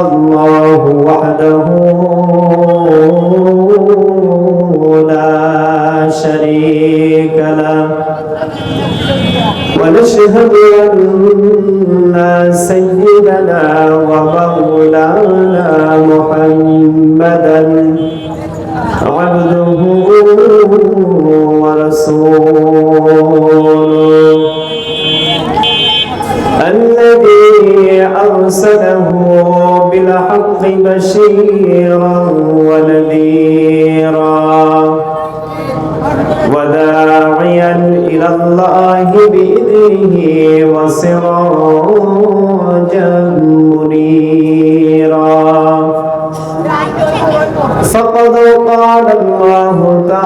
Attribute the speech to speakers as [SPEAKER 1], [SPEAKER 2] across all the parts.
[SPEAKER 1] الله وحده لا شريك له. ونشهد أن سيدنا ومولانا محمدا عبده ورسوله. الذي أرسله بالحق بشيرا ونذيرا. وداعيا إلى الله بإذنه وسراجا منيرا. فقد قال الله تعالى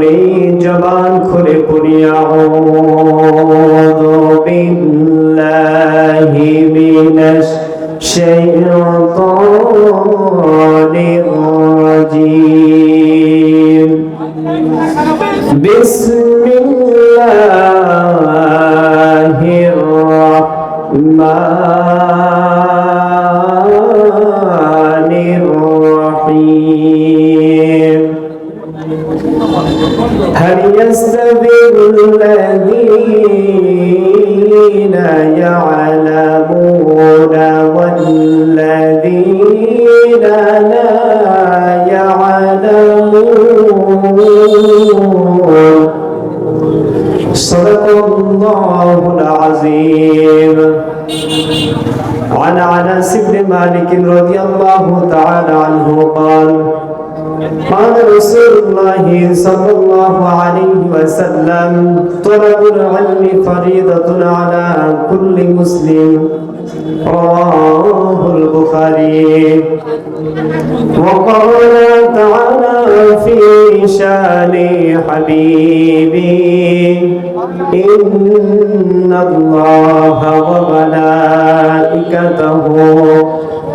[SPEAKER 1] সকলেই জবান খুলে পড়ি আউযু বিল্লাহি মিনাশ শাইতানির রাজিম বিসমিল্লাহির هل يستوي الذين يعلمون والذين لا يعلمون؟ صدق الله العظيم. عن أنس بن مالك رضي الله تعالى عنه قال قال رسول الله صلى الله عليه وسلم طلب العلم فريضة على كل مسلم. رواه البخاري. وقال تعالى في شأن حبيبي إن الله وملائكته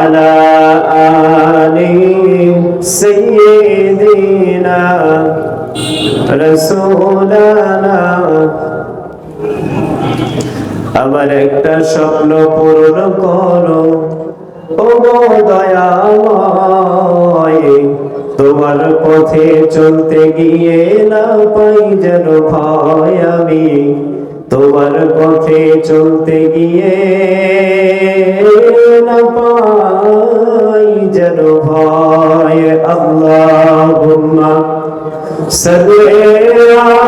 [SPEAKER 1] وعلى آل سيدنا رسولنا আমার একটা স্বপ্ন পূরণ করো ও দয়াময় তোমার পথে চলতে গিয়ে না পাই যেন ভয় আমি তোমার পথে চলতে গিয়ে ভয় আল্লাহুম্মা সাল্লি আলা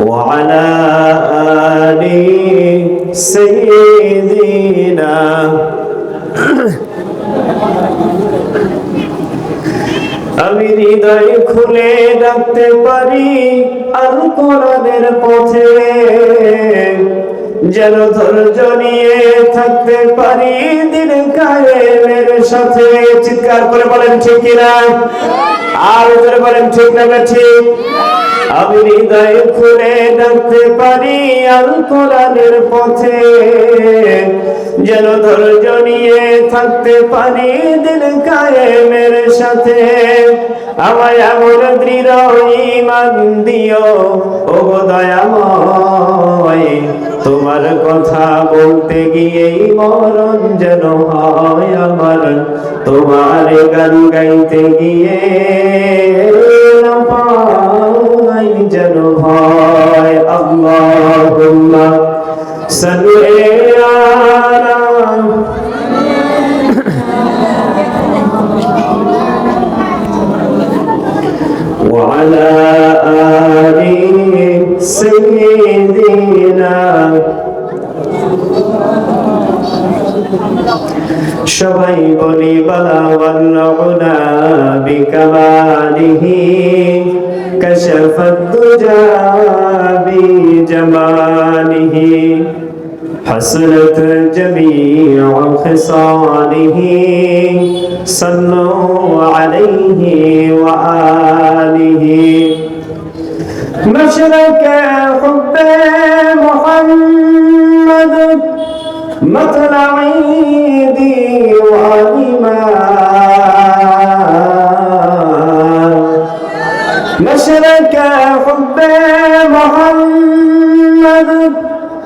[SPEAKER 1] وعلى آل سيدنا আমি হৃদয় খুলে ডাকতে পারি আল কোরআনের পথে যেন ধৈর্য থাকতে পারি দিন কায়েমের সাথে। চিৎকার করে বলেন, ঠিক কিনা? আর করে বলেন, ঠিক না ঠিক। আমি হৃদয় খুলে ডাকতে পারি আল কোরআনের পথে। যেন ধৈর্য নিয়ে থাকতে পারি দিল কায়েমের সাথে। আমায় এমন দৃঢ় ইমান দিও ও দয়াময়। তোমার কথা বলতে গিয়েই মরণ যেন হয় আমার তোমার গান গাইতে গিয়ে না পাই যেন হয় আল্লাহুম্মা সাল্লি আলা وعلى সবাই বলি বালাওয়াল্লাহুনা বিকামালিহি কাশাফাত দুজা বিজামালিহি حسنت جميع خصاله صلوا عليه وآله مشرك حب محمد مطلع مشرك حب محمد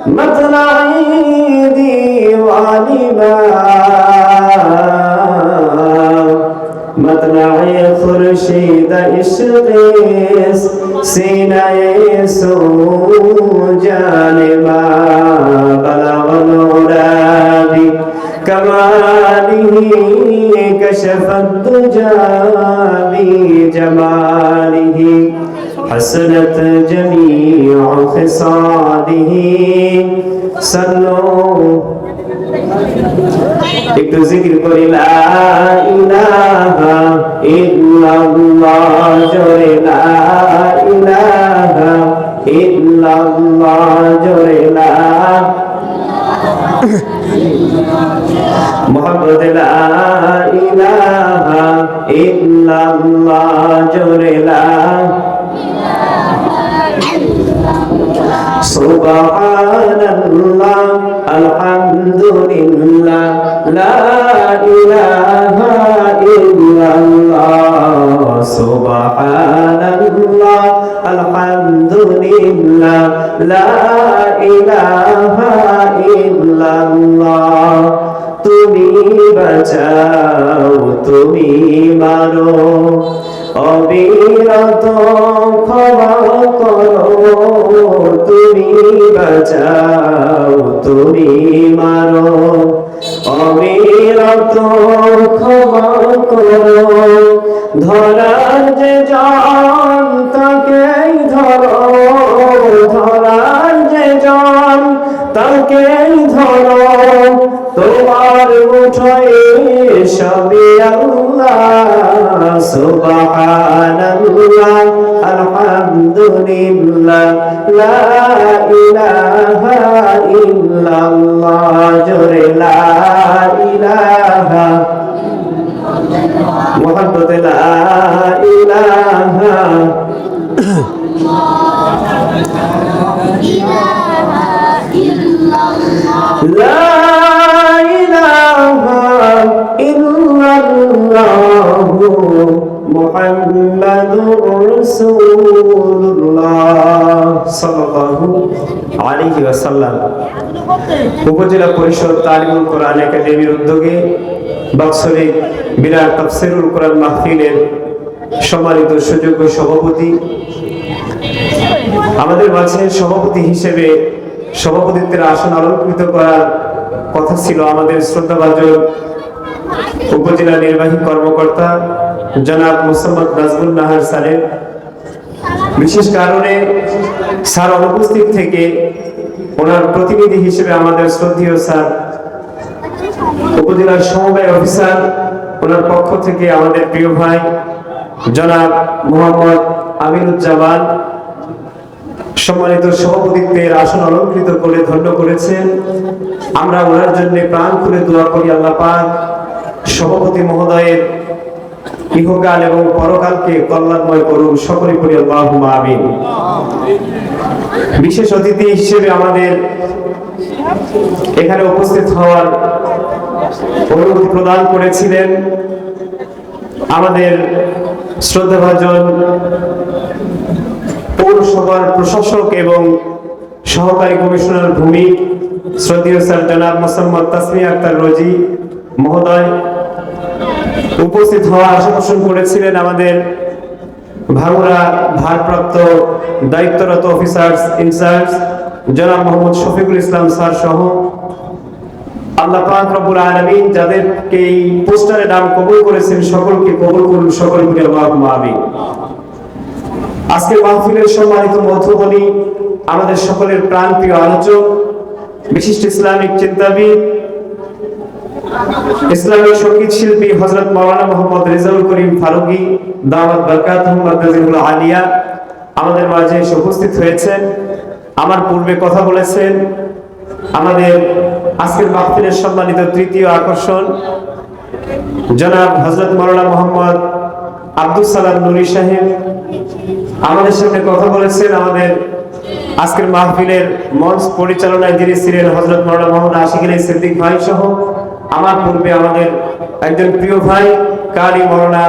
[SPEAKER 1] مطلع عيدي وعلما مطلع خرشيد إشقيس سيناء جانبا. بلغ العلا بكماله كشف الدجى بجماله حسنت جميع خصاله صلوا একটু জিকির করি লা ইলাহা ইল্লাল্লাহ জোরে লা ইলাহা ইল্লাল্লাহ জোরে লা মোহাম্মদ লা ইলাহা ইল্লাল্লাহ জোরে লা সুবহানাল্লাহ আলহামদুলিল্লাহ লা ইলাহা ইল্লাল্লাহ সুবহানাল্লাহ আলহামদুলিল্লাহ লা ইলাহা ইল্লাল্লাহ তুমি বাঁচাও, তুমি মারো। অবিরত ক্ষমা করো। তুমি বাঁচাও, তুমি মারো। অবিরত ক্ষমা করো। সুবহানাল্লাহ আলহামদুলিল্লাহ লা ইলাহা ইল্লাল্লাহ জোরে লা ইলাহা। মোহাম্মদ লা ইলাহা। لا আলাইহি ওয়াসাল্লাম। উপজেলা পরিষদ তালিমুল কোরআন একাডেমির উদ্যোগে বাৎসরিক বিরাট তাফসিরুল কোরআন মাহফিলের সম্মানিত সুযোগ্য সভাপতি, আমাদের মাঝে সভাপতি হিসেবে সভাপতিত্বের আসন অলঙ্কৃত করার কথা ছিল আমাদের শ্রদ্ধাভাজন উপজেলা নির্বাহী কর্মকর্তা জনাব মোসাম্মদ নাজমুল নাহার সারের বিশেষ কারণে স্যার অনুপস্থিত থেকে ওনার প্রতিনিধি হিসেবে আমাদের শ্রদ্ধেয় স্যার, উপজেলার সমবায় অফিসার, ওনার পক্ষ থেকে আমাদের প্রিয় ভাই, জনাব মোহাম্মদ আমিনুজ্জামান, সম্মানিত সভাপতিত্বের আসন অলঙ্কৃত করে ধন্য করেছেন। আমরা ওনার জন্য প্রাণ খুলে দোয়া করি আল্লাহ সভাপতি মহোদয়ের ইহকাল এবং পরকালকে কল্যাণময় করুন। সকলে করি আল্লাহ আমিন। বিশেষ অতিথি হিসেবে আমাদের এখানে উপস্থিত হওয়ার অনুমতি প্রদান করেছিলেন আমাদের শ্রদ্ধাভাজন পৌরসভার প্রশাসক এবং সহকারী কমিশনার ভূমি, শ্রদ্ধীয় স্যার জনাব মোসাম্মদ তাসমি আক্তার রোজি মহোদয় উপস্থিত হওয়া আশা পোষণ করেছিলেন আমাদের ভাঙুরা ভারপ্রাপ্ত দায়িত্বরত অফিসার্স ইনচার্জ জনাব মোহাম্মদ শফিকুল ইসলাম স্যার সহ আল্লাহ পাক রব্বুল আলামিন যাদেরকে এই পোস্টারে নাম কবুল করেছেন, সকলকে কবুল করুন সকলকে আজকে মাহফিলের সম্মানিত আমাদের সকলের প্রাণপ্রিয় আলোচক, বিশিষ্ট ইসলামিক চিন্তাবিদ ইসলামী সংগীত শিল্পী হযরত মাওলানা মোহাম্মদ রেজাউল করিম ফারুকী, দাওয়াত বারকাতুহু মাদ্রাজিহুল আলিয়া আমাদের মাঝে এসে উপস্থিত হয়েছেন। আমার পূর্বে কথা বলেছেন। আমাদের আজকের মাহফিলের সম্মানিত তৃতীয় আকর্ষণ, জনাব হজরত মাওলানা মোহাম্মদ আব্দুল সালাম নুরি সাহেব। আমাদের সামনে কথা বলেছেন আমাদের আজকের মাহফিলের মঞ্চ পরিচালনায় যিনি ছিলেন হজরত মৌলানা মোহাম্মদ আশিক আলী সিদ্দিক ভাই সহ আমার পূর্বে আমাদের একজন প্রিয় ভাই কারি মৌলানা